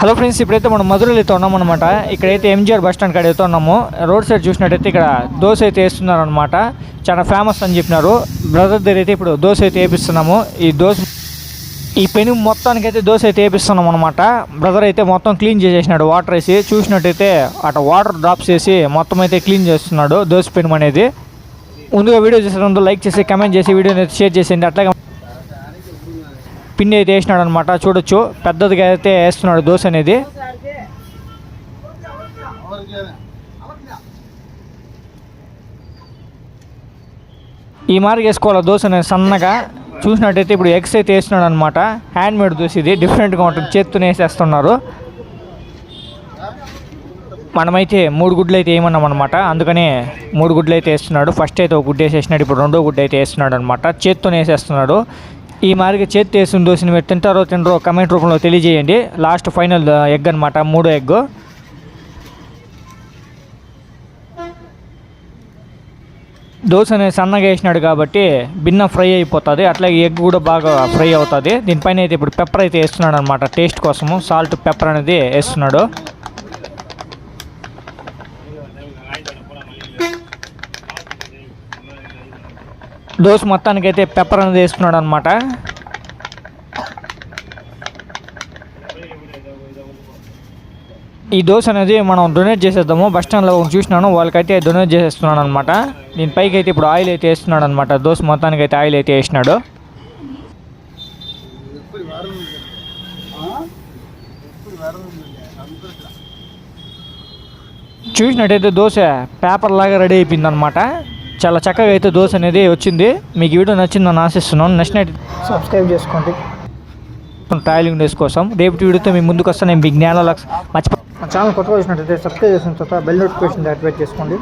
Hello friends ఇప్పుడైతే మనం మధురలో అయితే ఉన్నాం అనమాట ఇక్కడైతే ఎంజిఆర్ బస్ స్టాండ్ కాడ అయితే ఉన్నాము. రోడ్ సైడ్ చూసినట్టయితే ఇక్కడ దోశ అయితే వేస్తున్నారు అనమాట చాలా ఫేమస్ అని చెప్పినారు. బ్రదర్ దగ్గర అయితే ఇప్పుడు దోశ అయితే వేపిస్తున్నాము. ఈ దోశ ఈ పెను మొత్తానికైతే దోశ అయితే వేపిస్తున్నాం అనమాట బ్రదర్ అయితే మొత్తం క్లీన్ చేసేసినాడు వాటర్ వేసి. చూసినట్టయితే అటు వాటర్ డ్రాప్స్ చేసి మొత్తం అయితే క్లీన్ చేస్తున్నాడు దోశ పెను అనేది. ముందుగా వీడియో చేసిన లైక్ చేసి కమెంట్ చేసి వీడియోని షేర్ చేసేయండి. అట్లాగే పిండి అయితే వేసినాడు అనమాట చూడొచ్చు. పెద్దదిగా అయితే వేస్తున్నాడు దోశ అనేది. ఈ మార్గ వేసుకోవాలి దోశ అనేది సన్నగా? చూసినట్టయితే ఇప్పుడు ఎగ్స్ అయితే వేస్తున్నాడు అనమాట హ్యాండ్ మేడ్ దోశ ఇది. డిఫరెంట్గా ఉంటుంది. చేత్తోనే వేసేస్తున్నారు. మనమైతే మూడు గుడ్లు అయితే వేయమన్నాం అనమాట అందుకనే మూడు గుడ్లు అయితే వేస్తున్నాడు. ఫస్ట్ అయితే ఒక గుడ్డ వేసేసినాడు. ఇప్పుడు రెండో గుడ్డ అయితే వేస్తున్నాడు అనమాట చేత్తోనే వేసేస్తున్నాడు. ఈ మాదిరిగా చేతి వేసిన దోశని మీరు తింటారో తినరో కమెంట్ రూపంలో తెలియజేయండి. లాస్ట్ ఫైనల్ ఎగ్ అనమాట మూడో ఎగ్. దోశ అనేది సన్నగా వేసినాడు కాబట్టి భిన్న ఫ్రై అయిపోతుంది. అట్లాగే ఎగ్ కూడా బాగా ఫ్రై అవుతుంది. దీనిపైన అయితే ఇప్పుడు పెప్పర్ అయితే వేస్తున్నాడు అనమాట టేస్ట్ కోసము. సాల్ట్ పెప్పర్ అనేది వేస్తున్నాడు. దోశ మొత్తానికి అయితే పెప్పర్ అనేది వేసుకున్నాడు అనమాట ఈ దోశ అనేది మనం డొనేట్ చేసేద్దాము. బస్ స్టాండ్లో చూసినాను. వాళ్ళకైతే డొనేట్ చేసేస్తున్నాను అనమాట దీనిపైకి అయితే ఇప్పుడు ఆయిల్ అయితే వేస్తున్నాడు అనమాట దోశ మొత్తానికి అయితే ఆయిల్ అయితే వేసినాడు. చూసినట్టయితే దోశ పేపర్ లాగా రెడీ అయిపోయింది అనమాట చాలా చక్కగా అయితే దోశ అనేది వచ్చింది. మీకు వీడియో నచ్చిందని ఆశిస్తున్నాను. నచ్చినట్టు సబ్స్క్రైబ్ చేసుకోండి. ట్రావెలింగ్ డేస్ కోసం. రేపు వీడియోతో మీ ముందుకు వస్తాను. నేను మీ జ్ఞాన లక్స్ మర్చిపో మా ఛానల్ కొత్తగా వచ్చినట్టయితే సబ్స్క్రైబ్ చేసిన తర్వాత బెల్ నోటిఫికేషన్ యాక్టివేట్ చేసుకోండి.